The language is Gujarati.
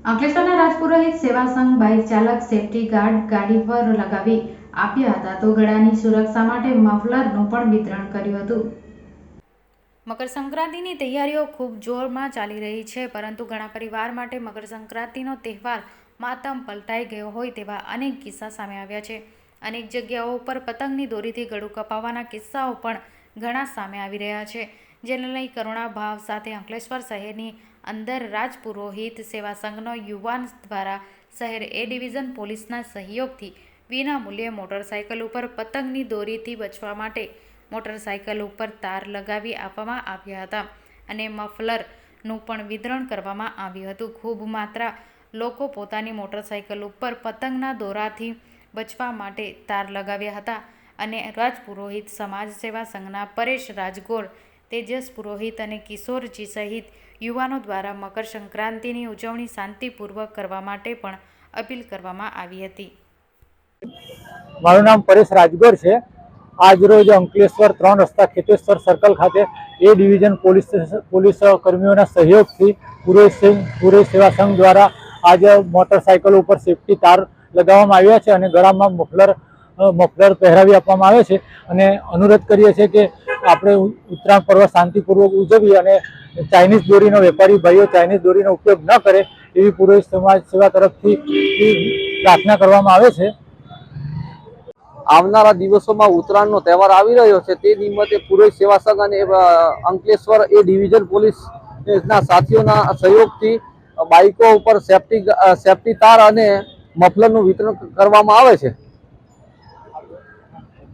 અંકલેશ્વરના રાજપુરોહિત સેવા સંઘ બાઇક ચાલક સેફટી ગાર્ડ ગાડી પર લગાવી આપ્યા હતા તો ગળાની સુરક્ષા માટે મફલરનું પણ વિતરણ કર્યું હતું. મકર સંક્રાંતિની તૈયારીઓ ખૂબ જોરમાં ચાલી રહી છે, પરંતુ ઘણા પરિવાર માટે મકર સંક્રાંતિનો તહેવાર માતમ પલટાઈ ગયો હોય તેવા અનેક કિસ્સા સામે આવ્યા છે. અનેક જગ્યાઓ ઉપર પતંગની દોરીથી ગળું કપાવવાના કિસ્સાઓ પણ ઘણા સામે આવી રહ્યા છે, જેને લઈ કરુણા ભાવ સાથે અંકલેશ્વર શહેરની અંદર રાજપુરોહિત સેવા સંઘનો યુવાન દ્વારા શહેર એ ડિવિઝન પોલીસના સહયોગથી વિના મૂલ્યે મોટરસાયકલ ઉપર પતંગની દોરીથી બચવા માટે મોટરસાયકલ ઉપર તાર લગાવી આપવામાં આવ્યા હતા અને મફલરનું પણ વિતરણ કરવામાં આવ્યું હતું. ખૂબ માત્રા લોકો પોતાની મોટરસાયકલ ઉપર પતંગના દોરાથી બચવા માટે તાર લગાવ્યા હતા. અને રાજપુરોહિત સમાજ સેવા સંઘના પરેશ રાજગોર, તેજસ પુરોહિત અને કિશોરજી સહિત યુવાનો દ્વારા મકર સંક્રાંતિની ઉજવણી શાંતિપૂર્વક કરવા માટે પણ અપીલ કરવામાં આવી હતી. મારું નામ પરેશ રાજગોર છે. આજ રોજ અંકલેશ્વર ત્રણ રસ્તા ખેતેશ્વર સર્કલ ખાતે એ ડિવિઝન પોલીસ પોલીસ કર્મીઓના સહયોગથી પુરોહિત સિંહ સેવા સંઘ દ્વારા આજે મોટરસાયકલ ઉપર સેફટી તાર લગાવવામાં આવ્યા છે અને ગળામાં મફલર મફલર પહેરાવી આપવામાં આવે છે અને અનુરોધ કરીએ છીએ કે આપણે ઉત્તરાયણ પર્વ શાંતિપૂર્વક ઉજવીએ અને ચાઇનીઝ દોરીનો વેપારી ભાઈઓ ચાઇનીઝ દોરીનો ઉપયોગ ન કરે એવી પુરોહિત સમાજ સેવા તરફથી પ્રાર્થના કરવામાં આવે છે. આવનારા દિવસોમાં ઉત્તરાયણનો તહેવાર આવી રહ્યો છે તે નિમિત્તે પુરોહિત સેવા સંઘ અને અંકલેશ્વર એ ડિવિઝન પોલીસના સાથીઓના સહયોગથી બાઇકો ઉપર સેફ્ટી સેફટી તાર અને મફલરનું વિતરણ કરવામાં આવે છે.